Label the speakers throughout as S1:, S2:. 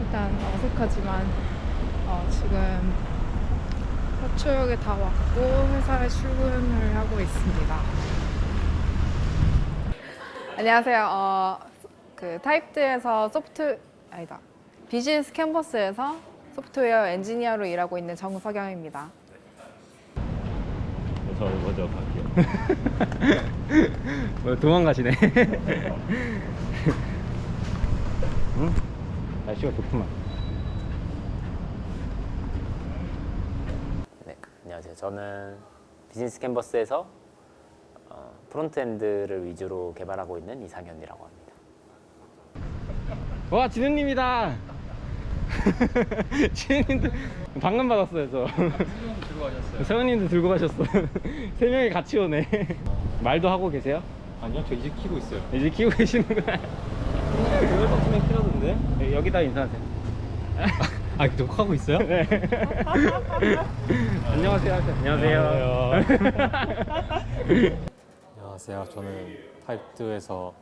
S1: 일단 어색하지만 어, 지금 서초역에 다 왔고 회사에 출근을 하고 있습니다. 안녕하세요. 어, 그 타입드에서 소프트 아니다 비즈니스 캔버스에서 소프트웨어 엔지니어로 일하고 있는 정석영입니다.
S2: 저 먼저 갈게요.
S3: 뭐 도망가시네. 응? 날씨가 좋구만.
S4: 네, 안녕하세요. 저는 비즈니스 캔버스에서 어, 프론트엔드를 위주로 개발하고 있는 이상현이라고 합니다.
S3: 와 진우님이다. 진우님도 방금 받았어요 저. 들고 가셨어요. 세훈님도 들고 가셨어. 세 명이 같이 오네. 말도 하고 계세요?
S2: 아니요, 저 이제 키고 있어요.
S3: 이제 키우고 계시는구나.
S2: 그걸 같으면 키라던데?
S3: 네, 여기다 인사하세요.
S2: 아, 녹화하고 있어요?
S3: 네. 안녕하세요. 안녕하세요.
S5: 안녕하세요. 저는 타입2에서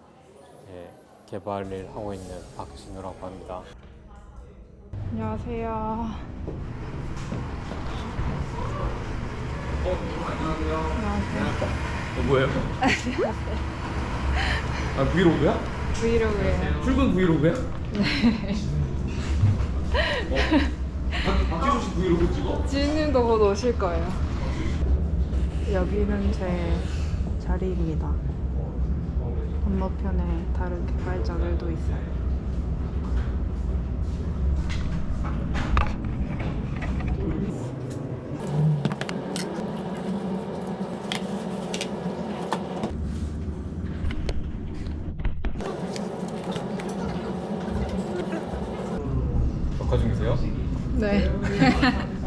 S5: 예, 개발 일 하고 있는 박진우라고 합니다.
S1: 안녕하세요. 안녕하세요.
S2: 어, 뭐예요? 아, 브이로그야?
S1: 브이로그예요.
S2: 출근 브이로그야? 네. 어? 박지수 씨 브이로그 찍어?
S1: 지인님도 곧 오실 거예요. 여기는 제 자리입니다. 건너편에 다른 개발자들도 있어요.
S2: 녹화 중이세요?
S1: 네.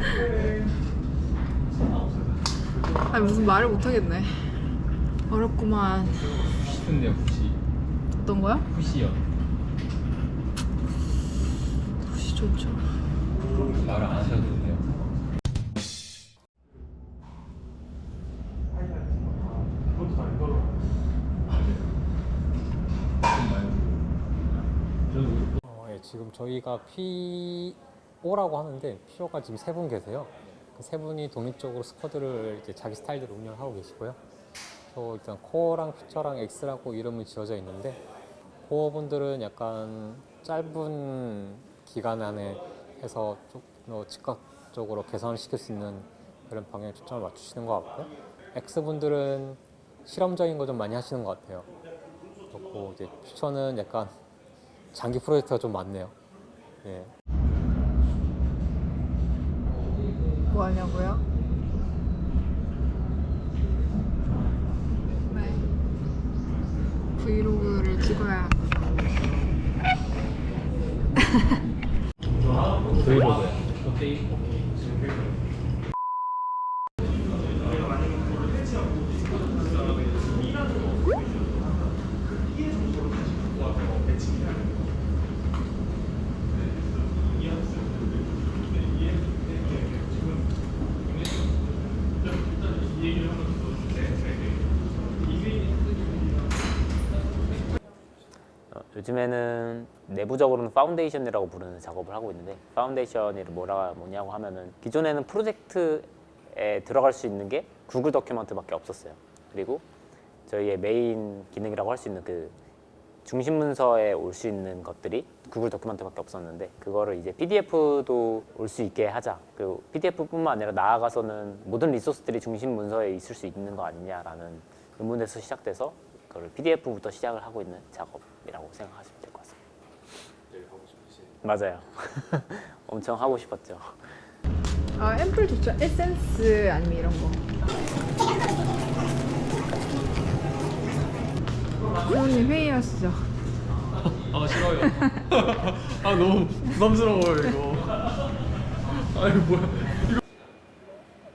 S1: 아니 무슨 말을 못 하겠네. 어렵구만.
S2: 싶은데요, 혹시.
S1: 어떤 거야?
S2: 푸시요.
S1: 혹시 좋죠.
S2: 말을 안 하셔도 돼요.
S5: 어, 예, 지금 저희가 PO라고 하는데 PO가 지금 세 분 계세요. 그 세 분이 독립적으로 스쿼드를 이제 자기 스타일대로 운영하고 계시고요. 또 일단 코어랑 피처랑 X라고 이름을 지어져 있는데 코어 분들은 약간 짧은 기간 안에 해서 좀더 즉각적으로 개선을 시킬 수 있는 그런 방향에 초점을 맞추시는 것 같고 X 분들은 실험적인 거 좀 많이 하시는 것 같아요. 그렇고 이제 피처는 약간 장기 프로젝트가 좀 많네요. 예.
S1: 뭐 하냐고요? 브이로그를 찍어야.
S2: 브이로그
S4: 요즘에는 내부적으로는 파운데이션이라고 부르는 작업을 하고 있는데 파운데이션이 뭐라 뭐냐고 하면은 기존에는 프로젝트에 들어갈 수 있는 게 구글 도큐먼트밖에 없었어요. 그리고 저희의 메인 기능이라고 할 수 있는 그 중심 문서에 올 수 있는 것들이 구글 도큐먼트밖에 없었는데 그거를 이제 PDF도 올 수 있게 하자. 그 PDF뿐만 아니라 나아가서는 모든 리소스들이 중심 문서에 있을 수 있는 거 아니냐라는 의문에서 시작돼서 그걸 PDF부터 시작을 하고 있는 작업 이라고 생각하시면 될 것 같습니다. 맞아요. 엄청 하고 싶었죠.
S1: 아 앰플 좋죠. 에센스 아니면 이런 거. 부모님 회의하시죠.
S2: 아, 싫어요. 아, 너무 부담스러워요, 이거. 아니, 뭐야.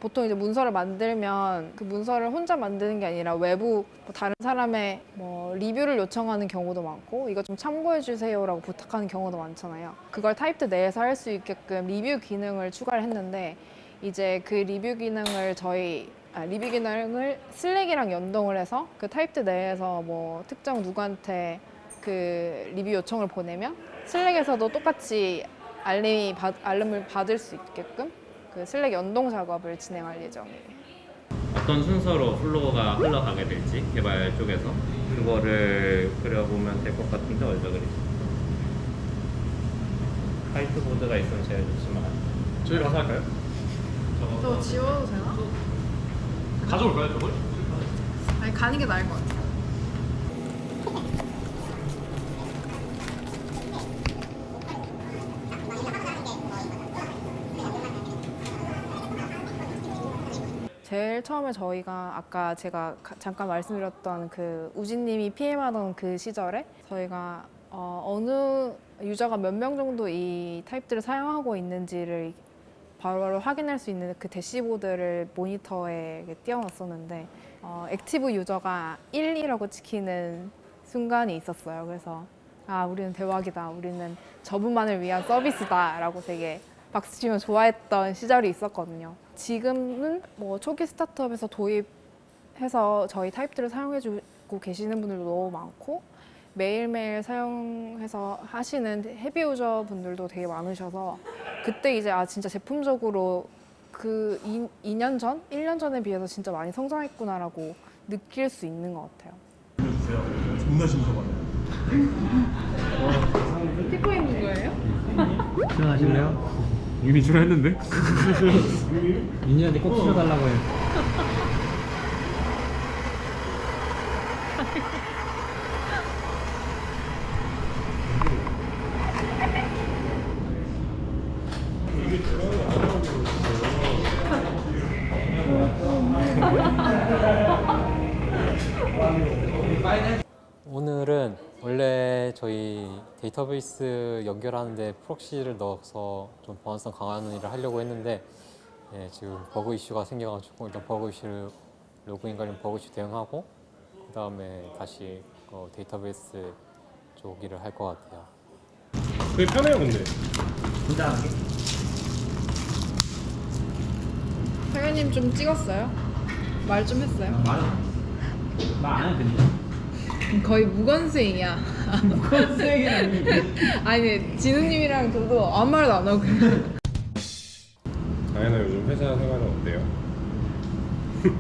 S1: 보통 이제 문서를 만들면 그 문서를 혼자 만드는 게 아니라 외부 뭐 다른 사람의 뭐 리뷰를 요청하는 경우도 많고 이거 좀 참고해 주세요라고 부탁하는 경우도 많잖아요. 그걸 타입트 내에서 할 수 있게끔 리뷰 기능을 추가를 했는데 이제 그 리뷰 기능을 저희 아, 리뷰 기능을 슬랙이랑 연동을 해서 그 타입트 내에서 뭐 특정 누구한테 그 리뷰 요청을 보내면 슬랙에서도 똑같이 알림이 받, 알림을 받을 수 있게끔 그 슬랙 연동 작업을 진행할 예정이에요.
S3: 어떤 순서로 플로어가 흘러가게 될지 개발 쪽에서 그거를 그려보면 될 것 같은데 어디서 그리지? 화이트보드가 있으면 제일 좋지만
S2: 저희 가서 할까요?
S1: 저 지워도 되나?
S2: 가져올까요 저걸?
S1: 아니 가는 게 나을 것 같아. 제일 처음에 저희가 아까 제가 가- 잠깐 말씀드렸던 그 우진님이 PM하던 그 시절에 저희가 어, 느 유저가 몇 명 정도 이 타입들을 사용하고 있는지를 바로바로 확인할 수 있는 그 대시보드를 모니터에 이렇게 띄워놨었는데 어, 액티브 유저가 1이라고 찍히는 순간이 있었어요. 그래서 아 우리는 대박이다. 우리는 저분만을 위한 서비스다라고 되게 박수 치면 좋아했던 시절이 있었거든요. 지금은 뭐 초기 스타트업에서 도입해서 저희 타입들을 사용해주고 계시는 분들도 너무 많고 매일매일 사용해서 하시는 헤비 유저 분들도 되게 많으셔서 그때 이제 아 진짜 제품적으로 그 2, 년 전, 1년 전에 비해서 진짜 많이 성장했구나라고 느낄 수 있는 것 같아요.
S6: 존나 신선하네.
S1: 찍고 있는 거예요?
S3: 출연하실래요?
S2: 이미 출연했는데?
S3: 윤희한테 꼭 출연달라고 해
S5: 오늘은 원래 저희 데이터베이스 연결하는데 프록시를 넣어서 좀 보안성 강화하는 일을 하려고 했는데 예, 지금 버그 이슈가 생겨가지고 일단 버그 이슈 로그인 관련 버그 이슈 대응하고 그 다음에 다시 어, 데이터베이스 쪽 일을 할 것 같아요.
S6: 되게 편해요 근데.
S1: 사장님 좀 찍었어요? 말 좀 했어요?
S3: 말안 해도 됩니다
S1: 거의 무건수행이야. 무건수행이라니. 아니 진우님이랑 저도 아무 말도 안 하고.
S6: 다현아 요즘 회사 생활은 어때요?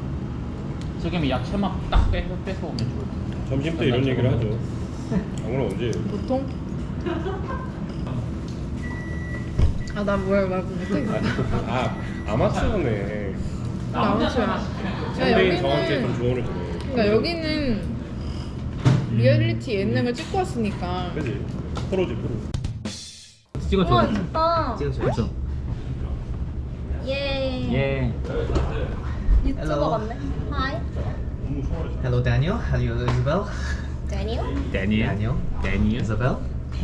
S2: 저기 야채만 딱 빼서 빼서 오면 좋을 것 같아요
S6: 점심 때 이런 얘기를 하죠. 아무나 언제?
S1: 보통? 아나뭘 말 못해.
S6: 아 아마추어네.
S1: 나 아무튼.
S6: 선배인 저한테 좀
S1: 여기는
S6: 조언을 드네.
S1: 그러니까 여기는 리얼리티 예능을 찍고 왔으니까.
S6: 그지? 프로지 프로.
S3: 찍어줘
S7: 우와 좋다.
S3: 찍어줘
S7: 예.
S3: 예
S7: 유튜버
S8: Hello.
S7: 같네. Hi.
S8: Hello, Daniel. Hello, Isabel.
S7: Daniel.
S3: Daniel
S8: Daniel.
S3: Daniel
S8: Isabel.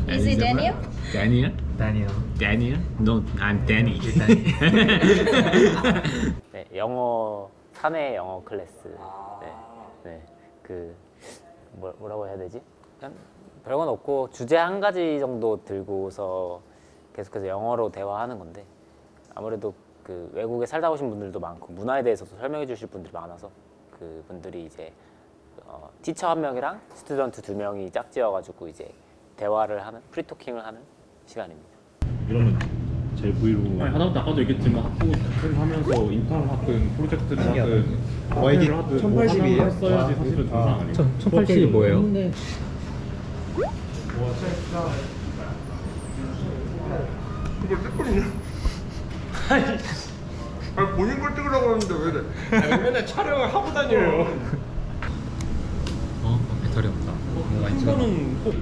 S7: Is it Daniel?
S3: Daniel
S8: Daniel.
S3: Daniel No I'm Danny
S4: 네, 영어 사내 영어 클래스. 네, 네, 그 뭐, 뭐라고 해야 되지? 그냥 별건 없고 주제 한 가지 정도 들고서 계속해서 영어로 대화하는 건데 아무래도 그 외국에 살다 오신 분들도 많고 문화에 대해서도 설명해 주실 분들이 많아서 그 분들이 이제 어, 티처 한 명이랑 스튜던트 두 명이 짝지어 가지고 이제 대화를 하는 프리토킹을 하는 시간입니다.
S6: 이러면 제 브이로그.
S2: 아니 하다못해 아까도 얘기했지만 학부 자퇴를 하면서 인턴을 하든 프로젝트를 하든
S8: 와, 이게
S2: 학회를 하든 뭐
S8: 1080 이에요?
S2: 하나를 써야지 사실은 정상 아니에요?
S3: 1080이 뭐예요?
S6: 아 본인 걸 찍으라고 하는데 왜 이래? 맨날 촬영을 하고 다녀요.
S3: 어? 배터리 없다
S6: 한 번은 꼭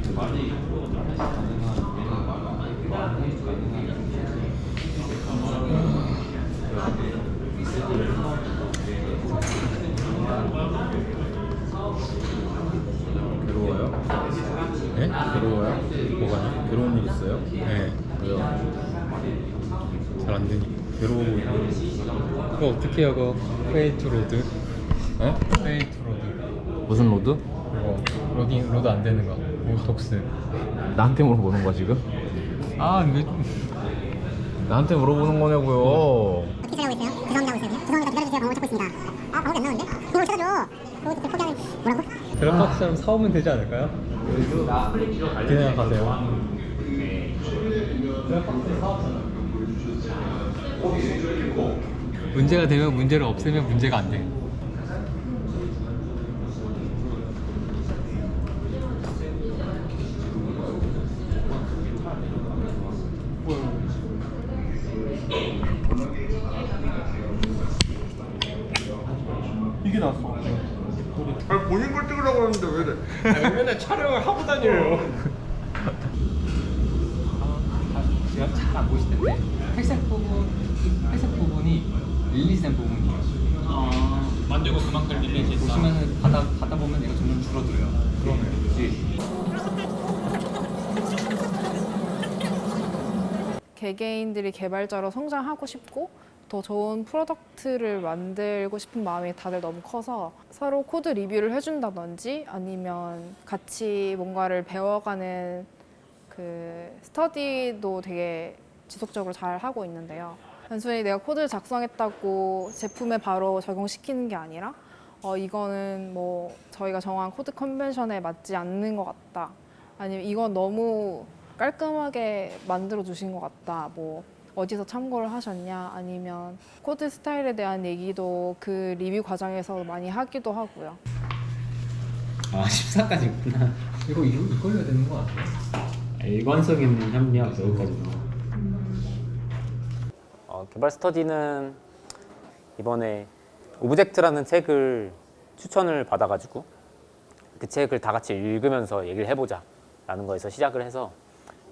S3: 괴로워요? 네? 괴로워요? 뭐가요? 괴로운 일 있어요? 네 왜요? 잘 안 되니까
S2: 괴로워 보이고
S5: 그거 어떻게 해요? 그거 페이트 로드? 어? 페이트 로드.
S2: 무슨 로드?
S5: 그거 로딩 로드 안 되는 거. 오톡스.
S2: 나한테 물어보는 거야 지금?
S5: 아 이게
S2: 나한테 물어보는 거냐고요
S9: 어떻게 살고 있어요? 죄송합니다 하고 있어요. 죄송합니다 기다려주세요 방법 찾고 있습니다. 아 방법이 안 나오는데? 이걸 찾아줘. 프로젝트 포기하는 뭐라고?
S5: 드랍박스처럼 사오면 되지 않을까요? 어떻게 생각하세요? 문제가 되면 문제를 없애면 문제가 안 돼.
S6: 이게 나왔어. 아니 본인 걸 찍으려고 하는데 왜 이래? 아니, 맨날 촬영을 하고 다녀요.
S5: 지금 잘 안 보실 텐데 회색 부분, 회색 부분이 릴리즈된 부분이에요. 만들고 그만큼 릴리즈 보시면은 받아 받아 보면 얘가 점점 줄어들어요. 그러면
S1: 개개인들이 개발자로 성장하고 싶고 더 좋은 프로덕트를 만들고 싶은 마음이 다들 너무 커서 서로 코드 리뷰를 해준다든지 아니면 같이 뭔가를 배워가는 그 스터디도 되게 지속적으로 잘 하고 있는데요. 단순히 내가 코드를 작성했다고 제품에 바로 적용시키는 게 아니라 어, 이거는 뭐 저희가 정한 코드 컨벤션에 맞지 않는 것 같다. 아니면 이건 너무 깔끔하게 만들어 주신 것 같다. 뭐 어디서 참고를 하셨냐? 아니면 코드 스타일에 대한 얘기도 그 리뷰 과정에서 많이 하기도 하고요.
S3: 아 14까지 있구나
S5: 이거 이거 이걸로 되는 거 같아요.
S3: 일관성 있는 협력 여기까지
S4: 어, 개발 스터디는 이번에 오브젝트라는 책을 추천을 받아가지고 그 책을 다 같이 읽으면서 얘기를 해보자 라는 거에서 시작을 해서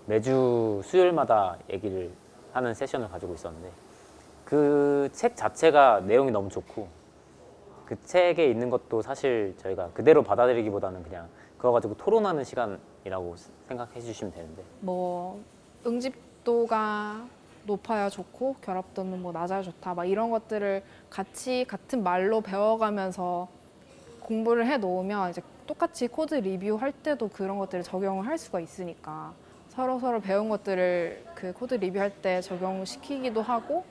S4: 매주 수요일마다 얘기를 하는 세션을 가지고 있었는데 그 책 자체가 내용이 너무 좋고 그 책에 있는 것도 사실 저희가 그대로 받아들이기보다는 그냥 그거 가지고 토론하는 시간이라고 생각해 주시면 되는데.
S1: 뭐 응집도가 높아야 좋고 결합도는 뭐 낮아야 좋다. 막 이런 것들을 같이 같은 말로 배워가면서 공부를 해 놓으면 이제 똑같이 코드 리뷰할 때도 그런 것들을 적용을 할 수가 있으니까 서로 서로 배운 것들을 그 코드 리뷰할 때 적용시키기도 하고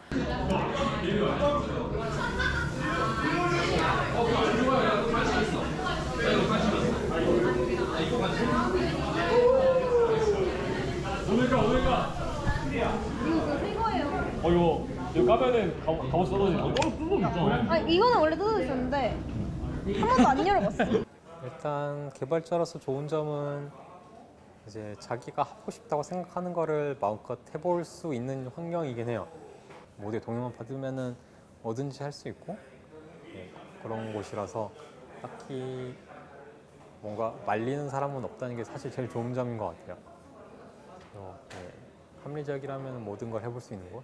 S2: 어 이거 이거 까면은 갑옷 갑옷 써가지고 어 뜯어 있잖아
S7: 아 이거는 원래 뜯어져 있었는데 한 번도 안 열어봤어.
S5: 일단 개발자로서 좋은 점은 이제 자기가 하고 싶다고 생각하는 거를 마음껏 해볼 수 있는 환경이긴 해요. 모두의 동의만 받으면은 뭐든지 할 수 있고 네, 그런 곳이라서 딱히 뭔가 말리는 사람은 없다는 게 사실 제일 좋은 점인 것 같아요. 그래서, 네, 합리적이라면 모든 걸 해볼 수 있는 곳.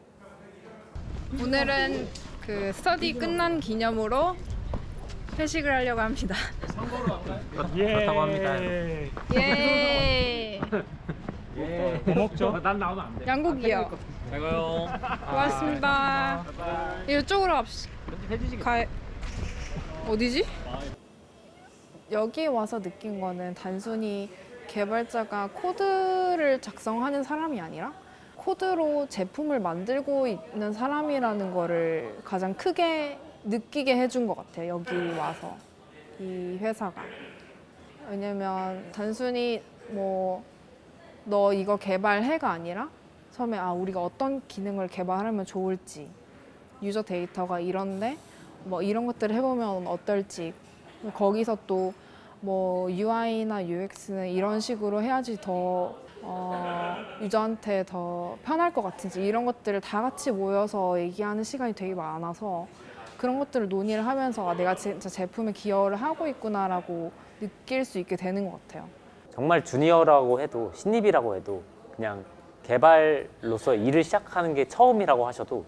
S1: 오늘은 그 스터디 끝난 기념으로 회식을 하려고 합니다.
S3: 그렇다고 합니다
S1: 예.
S3: 뭐 먹죠? 난 나오면 안 돼
S1: 양고기요.
S3: 잘 가요
S1: 고맙습니다. 이쪽으로 갑시다. 가 어디지? 여기 와서 느낀 거는 단순히 개발자가 코드를 작성하는 사람이 아니라 코드로 제품을 만들고 있는 사람이라는 거를 가장 크게 느끼게 해준 것 같아요. 여기 와서 이 회사가. 왜냐면 단순히 뭐 너 이거 개발해가 아니라 처음에 아 우리가 어떤 기능을 개발하면 좋을지 유저 데이터가 이런데 뭐 이런 것들을 해보면 어떨지 거기서 또 뭐 UI나 UX는 이런 식으로 해야지 더 어, 유저한테 더 편할 것 같은지 이런 것들을 다 같이 모여서 얘기하는 시간이 되게 많아서 그런 것들을 논의를 하면서 아, 내가 진짜 제품에 기여를 하고 있구나라고 느낄 수 있게 되는 것 같아요.
S4: 정말 주니어라고 해도 신입이라고 해도 그냥 개발로서 일을 시작하는 게 처음이라고 하셔도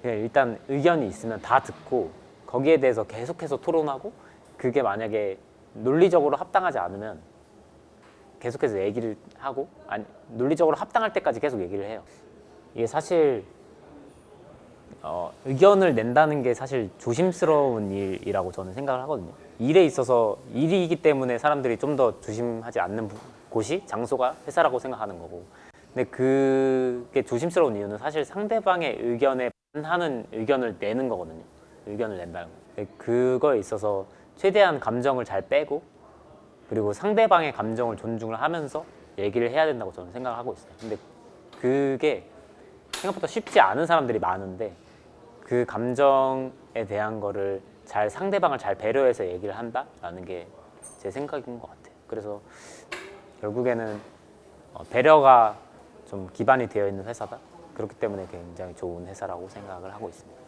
S4: 그냥 일단 의견이 있으면 다 듣고 거기에 대해서 계속해서 토론하고 그게 만약에 논리적으로 합당하지 않으면 계속해서 얘기를 하고 아니 논리적으로 합당할 때까지 계속 얘기를 해요. 이게 사실 어, 의견을 낸다는 게 사실 조심스러운 일이라고 저는 생각을 하거든요. 일에 있어서 일이기 때문에 사람들이 좀 더 조심하지 않는 부- 곳이 장소가 회사라고 생각하는 거고. 근데 그게 조심스러운 이유는 사실 상대방의 의견에 반하는 의견을 내는 거거든요. 의견을 낸다는 거. 그거에 있어서 최대한 감정을 잘 빼고 그리고 상대방의 감정을 존중을 하면서 얘기를 해야 된다고 저는 생각을 하고 있어요. 근데 그게 생각보다 쉽지 않은 사람들이 많은데 그 감정에 대한 거를 잘 상대방을 잘 배려해서 얘기를 한다라는 게 제 생각인 것 같아요. 그래서 결국에는 어, 배려가 좀 기반이 되어 있는 회사다. 그렇기 때문에 굉장히 좋은 회사라고 생각을 하고 있습니다.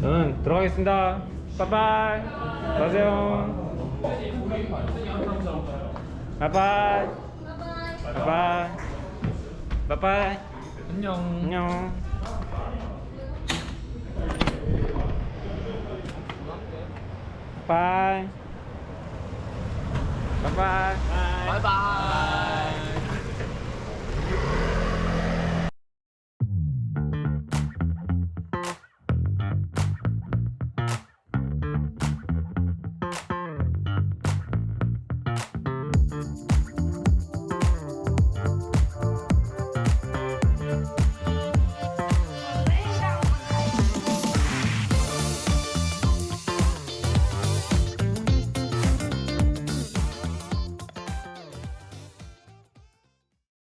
S3: 저는 들어가겠습니다. 빠이빠이. 가세요. 빠이빠이. 빠이빠이. 빠이빠이. 안녕. 안녕. 빠이. 빠이빠이. 바이 바이.